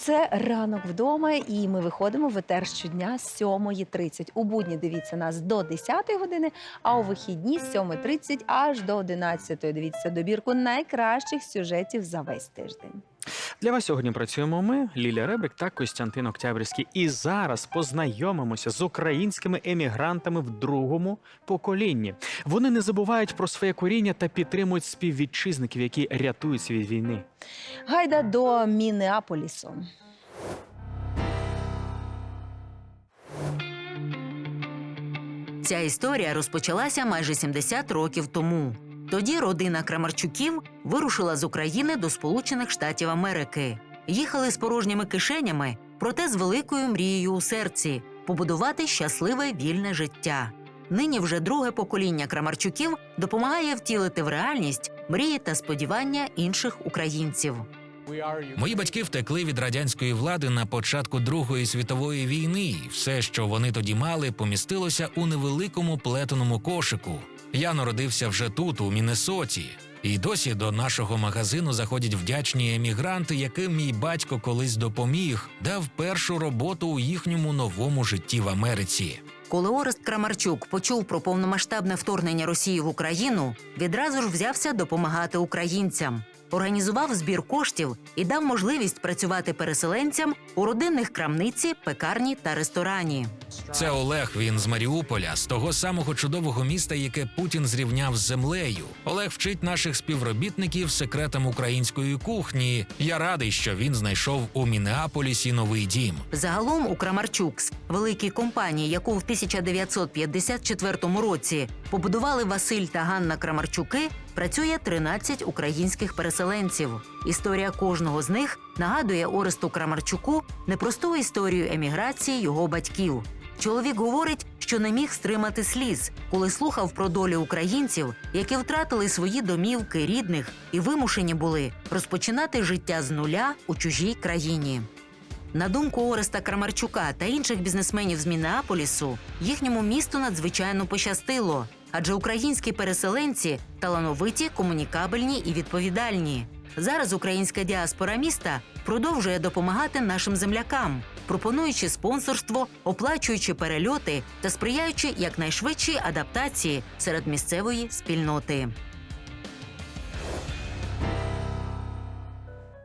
Це ранок вдома, і ми виходимо в етер щодня з 7.30. У будні дивіться нас до 10 години, а у вихідні з 7.30 аж до 11. Дивіться добірку найкращих сюжетів за весь тиждень. Для вас сьогодні працюємо ми, Лілія Ребрик та Костянтин Октябрьський. І зараз познайомимося з українськими емігрантами в другому поколінні. Вони не забувають про своє коріння та підтримують співвітчизників, які рятуються від війни. Гайда до Мінеаполісу. Ця історія розпочалася майже 70 років тому. Тоді родина Крамарчуків вирушила з України до Сполучених Штатів Америки. Їхали з порожніми кишенями, проте з великою мрією у серці побудувати щасливе вільне життя. Нині вже друге покоління Крамарчуків допомагає втілити в реальність мрії та сподівання інших українців. Мої батьки втекли від радянської влади на початку Другої світової війни. і Все, що вони тоді мали, помістилося у невеликому плетеному кошику. Я народився вже тут, у Міннесоті. І досі до нашого магазину заходять вдячні емігранти, яким мій батько колись допоміг, дав першу роботу у їхньому новому житті в Америці. Коли Орест Крамарчук почув про повномасштабне вторгнення Росії в Україну, відразу ж взявся допомагати українцям. Організував збір коштів і дав можливість працювати переселенцям у родинних крамниці, пекарні та ресторані. Це Олег. Він з Маріуполя, з того самого чудового міста, яке Путін зрівняв з землею. Олег вчить наших співробітників секретам української кухні. Я радий, що він знайшов у Мінеаполісі новий дім. Загалом у Крамарчукс, великій компанії, яку в 1954 році побудували Василь та Ганна Крамарчуки, працює 13 українських переселенців. Історія кожного з них нагадує Оресту Крамарчуку непросту історію еміграції його батьків. Чоловік говорить, що не міг стримати сліз, коли слухав про долі українців, які втратили свої домівки рідних і вимушені були розпочинати життя з нуля у чужій країні. На думку Ореста Крамарчука та інших бізнесменів з Мінеаполісу, їхньому місту надзвичайно пощастило, адже українські переселенці талановиті, комунікабельні і відповідальні. Зараз українська діаспора міста продовжує допомагати нашим землякам, пропонуючи спонсорство, оплачуючи перельоти та сприяючи якнайшвидшій адаптації серед місцевої спільноти.